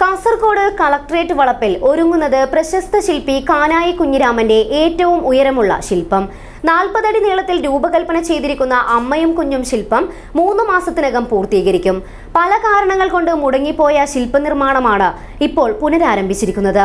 Kasaragod collectorate വളപ്പിൽ ഒരുങ്ങുന്നത് പ്രശസ്ത ശില്പി കാനായി കുഞ്ഞിരാമന്റെ ഏറ്റവും ഉയരമുള്ള ശില്പം. നാൽപ്പതടി നീളത്തിൽ രൂപകൽപ്പന ചെയ്തിരിക്കുന്ന അമ്മയും കുഞ്ഞും ശില്പം മൂന്ന് മാസത്തിനകം പൂർത്തീകരിക്കും. പല കാരണങ്ങൾ കൊണ്ട് മുടങ്ങിപ്പോയ ശില്പനിർമ്മാണമാണ് ഇപ്പോൾ പുനരാരംഭിച്ചിരിക്കുന്നത്.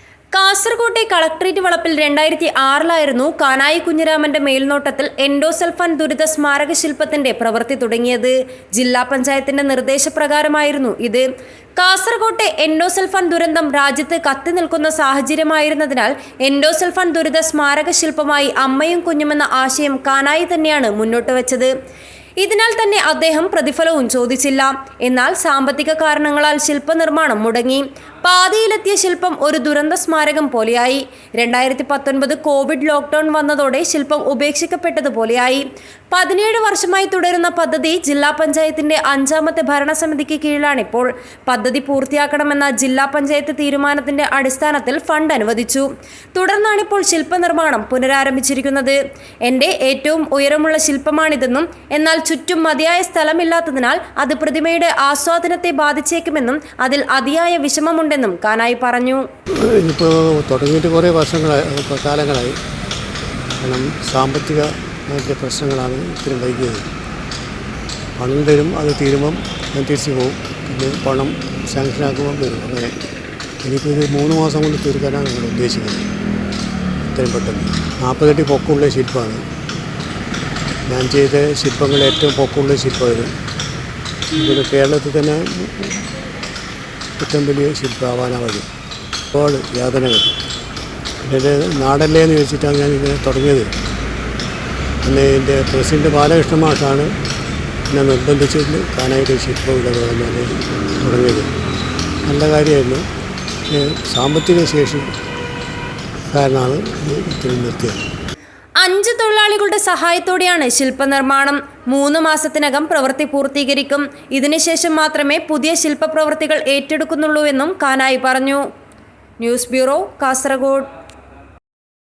കാസർകോട്ടെ കളക്ട്രേറ്റ് വളപ്പിൽ രണ്ടായിരത്തി ആറിലായിരുന്നു കാനായി കുഞ്ഞിരാമന്റെ മേൽനോട്ടത്തിൽ എൻഡോസൽഫാൻ ദുരിത സ്മാരക ശില്പത്തിന്റെ പ്രവൃത്തി തുടങ്ങിയത്. ജില്ലാ പഞ്ചായത്തിന്റെ നിർദ്ദേശപ്രകാരമായിരുന്നു ഇത്. കാസർകോട്ടെ എൻഡോസൽഫാൻ ദുരന്തം രാജ്യത്ത് കത്തി നിൽക്കുന്ന സാഹചര്യമായിരുന്നതിനാൽ എൻഡോസൽഫാൻ ദുരിത സ്മാരക ശില്പമായി അമ്മയും കുഞ്ഞുമെന്ന ആശയം കാനായി തന്നെയാണ് മുന്നോട്ട് വെച്ചത്. ഇതിനാൽ തന്നെ അദ്ദേഹം പ്രതിഫലവും ചോദിച്ചില്ല. എന്നാൽ സാമ്പത്തിക കാരണങ്ങളാൽ ശില്പനിർമ്മാണം മുടങ്ങി. പാതിയിലെത്തിയ ശില്പം ഒരു ദുരന്ത സ്മാരകം പോലെയായി. രണ്ടായിരത്തി പത്തൊൻപത് കോവിഡ് ലോക്ക്ഡൌൺ വന്നതോടെ ശില്പം ഉപേക്ഷിക്കപ്പെട്ടതുപോലെയായി. പതിനേഴ് വർഷമായി തുടരുന്ന പദ്ധതി ജില്ലാ പഞ്ചായത്തിന്റെ അഞ്ചാമത്തെ ഭരണസമിതിക്ക് കീഴിലാണിപ്പോൾ. പദ്ധതി പൂർത്തിയാക്കണമെന്ന ജില്ലാ പഞ്ചായത്ത് തീരുമാനത്തിന്റെ അടിസ്ഥാനത്തിൽ ഫണ്ട് അനുവദിച്ചു. തുടർന്നാണിപ്പോൾ ശില്പനിർമ്മാണം പുനരാരംഭിച്ചിരിക്കുന്നത്. എന്റെ ഏറ്റവും ഉയരമുള്ള ശില്പമാണിതെന്നും എന്നാൽ ചുറ്റും മതിയായ സ്ഥലമില്ലാത്തതിനാൽ അത് പ്രതിമയുടെ ആസ്വാദനത്തെ ബാധിച്ചേക്കുമെന്നും അതിൽ അതിയായ വിഷമമുണ്ടെന്നും കാനായി പറഞ്ഞു. ഇപ്പോൾ തുടങ്ങിയിട്ട് കുറേ വർഷങ്ങളായി കാലങ്ങളായി. കാരണം സാമ്പത്തികമായിട്ടുള്ള പ്രശ്നങ്ങളാണ് ഇത്തിരി വൈകിയത്. പണം തരും അത് തീരുമ്പം ഞാൻ തിരിച്ചു പോകും പിന്നെ പണം സാങ്ഷനാക്കുമ്പം വരും. അങ്ങനെ എനിക്കിത് മൂന്ന് മാസം കൊണ്ട് തീർക്കാനാണ് ഞങ്ങൾ ഉദ്ദേശിക്കുന്നത്. ഇത്രയും പെട്ടെന്ന്. നാൽപ്പതെട്ടി പൊക്കമുള്ള ശില്പമാണ് ഞാൻ ചെയ്ത ശില്പങ്ങൾ ഏറ്റവും പൊക്കമുള്ള ശില്പമായിരുന്നു ഇതിൽ കേരളത്തിൽ തന്നെ ഏറ്റവും വലിയ ശില്പമാവാനാണ് വഴി. ഒരുപാട് യാതനകൾ. എന്റെ നാടല്ലേ എന്ന് ചോദിച്ചിട്ടാണ് ഞാൻ ഇങ്ങനെ തുടങ്ങിയത്. അന്ന് എന്റെ പ്രസിഡന്റ് ബാലകൃഷ്ണ മാഷാണ് എന്നെ നിർബന്ധിച്ചിട്ട് കാനായിട്ട് ശില്പം ഇവിടെ തുടങ്ങിയത്. നല്ല കാര്യമായിരുന്നു. സാമ്പത്തിക ശേഷി കാരണമാണ് ഇത്തിരി നിർത്തിയത്. അഞ്ച് തൊഴിലാളികളുടെ സഹായത്തോടെയാണ് ശില്പനിർമ്മാണം. മൂന്ന് മാസത്തിനകം പ്രവൃത്തി പൂർത്തീകരിക്കും. ഇതിനുശേഷം മാത്രമേ പുതിയ ശില്പ പ്രവൃത്തികൾ ഏറ്റെടുക്കുന്നുള്ളൂ എന്നും കാനായി പറഞ്ഞു. News bureau Kasaragod.